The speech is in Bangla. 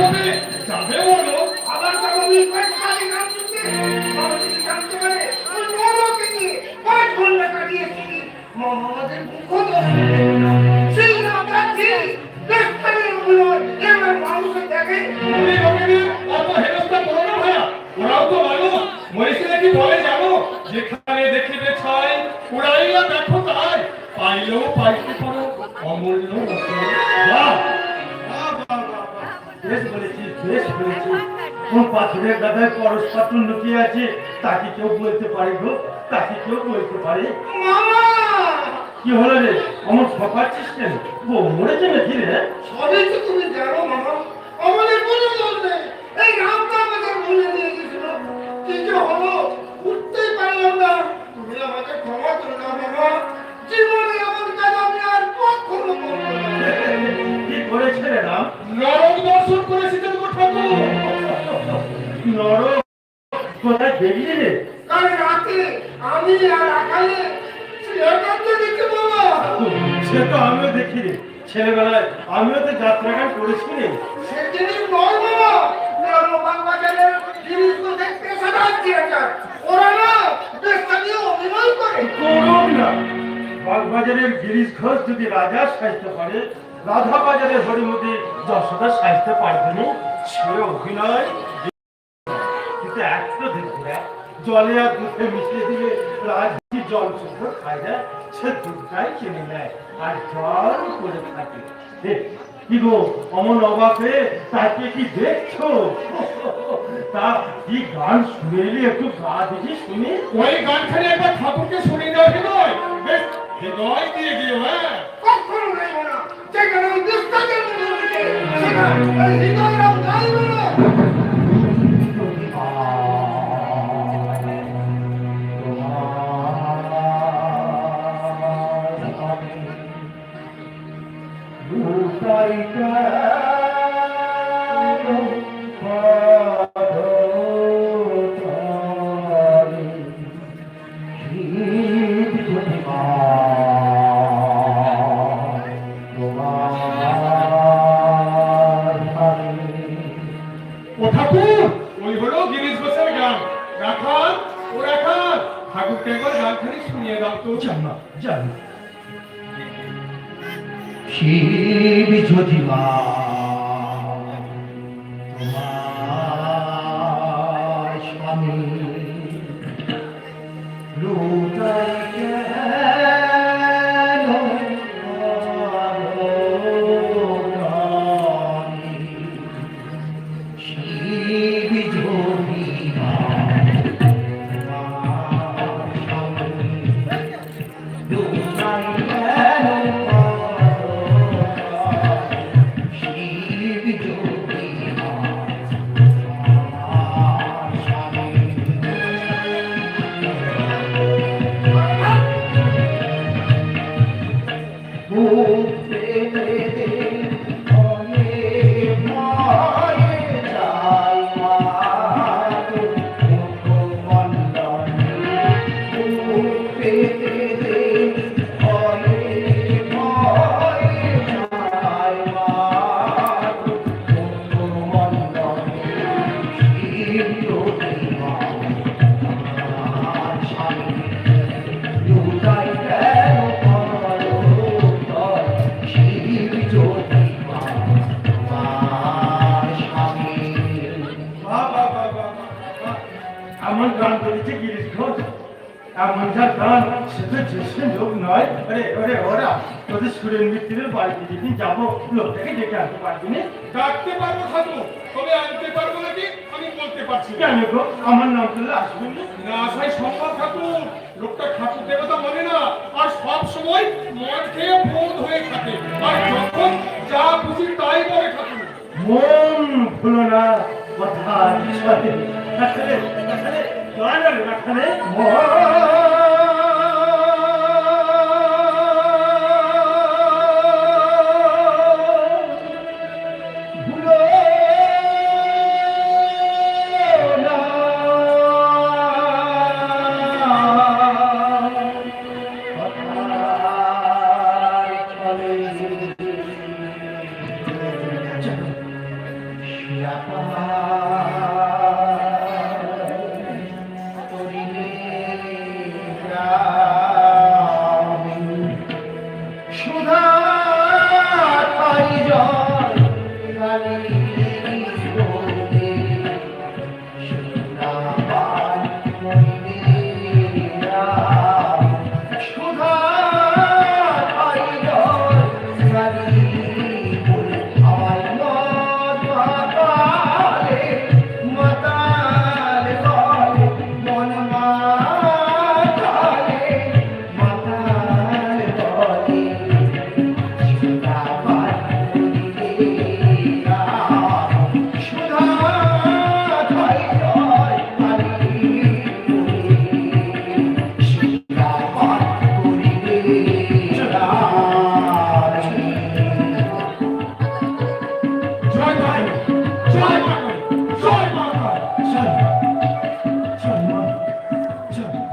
যাবে বলো আবার যাব মহামাদের মুখ নাম শুনতে, বাবা যদি জানতে কোন পাথরের গাদায় পরস্পর লুকিয়ে আছে তাকে কেউ বলতে পারে গো তাকে কেউ বলতে পারে? কি হলো রে? আমার ঠকাচ্ছিস কেন? ও মরেছে নাকি রে? সবই তো তুমি জানো মামা। আমাদের কোনো দোষ নেই। এই রামটা দেখলি রে কাল রাতে আমি আর আকালে সে তো আমিও দেখি রে ছেলেবেলায় আমিও তো যাত্রা গান করেছি রে সে জিনিস নয় বাবা রমবাগ বাজারের জিনিসগুলো দেখতে সাদা থিয়েটার ওরা না দেশটা নিয়ে অভিনয় করে। করুন না। বাগবাজারের গিরিশ ঘোষ যদি রাজা সাজতে পারে রাধা বাজারের হরিমতি যশোদা সাজতে পারবে না। সে অভিনয় কিন্তু একটা জলে আর দুধে মিশিয়ে দিলে জল শুদ্ধ খায় না সে দুধটাই কিনে নেয় আর জল করে থাকে। কি গো, অমন তাকে কি দেখছ? তা কি গান শুনে এলি একটু গা দেখি শুনি? ওই গানখানি একবার ঠাকুরকে শুনিয়ে দেওয়া নয় বেশ, হৃদয় দিয়ে দিও হ্যাঁ? রাখাল ও রাখাল। ঠাকুরকে একবার গানখানি শুনিয়ে দাও তো। জানা জানা শিব যদি মা এমন যা গান সে তো যেসে লোক নয়। আরে ওরে ওরা তোদের সুরের মিত্রের বাড়িতে যেদিন যাব লোকটাকে ডেকে আনতে পারবি না? ডাকতে পারব ঠাকুর তবে আনতে পারব নাকি আমি বলতে পারছি কেন গো? আমার নাম করলে আসবে না? আসাই সম্ভব ঠাকুর। লোকটা ঠাকুর দেবতা মানে না। আর সব সময় মদ খেয়ে বোধ হয়ে থাকে। আর যখন যা খুশি তাই বলে ঠাকুর। মন ভুলো না কথা আসলে আসলে দয়ালের মাঝখানে Yeah.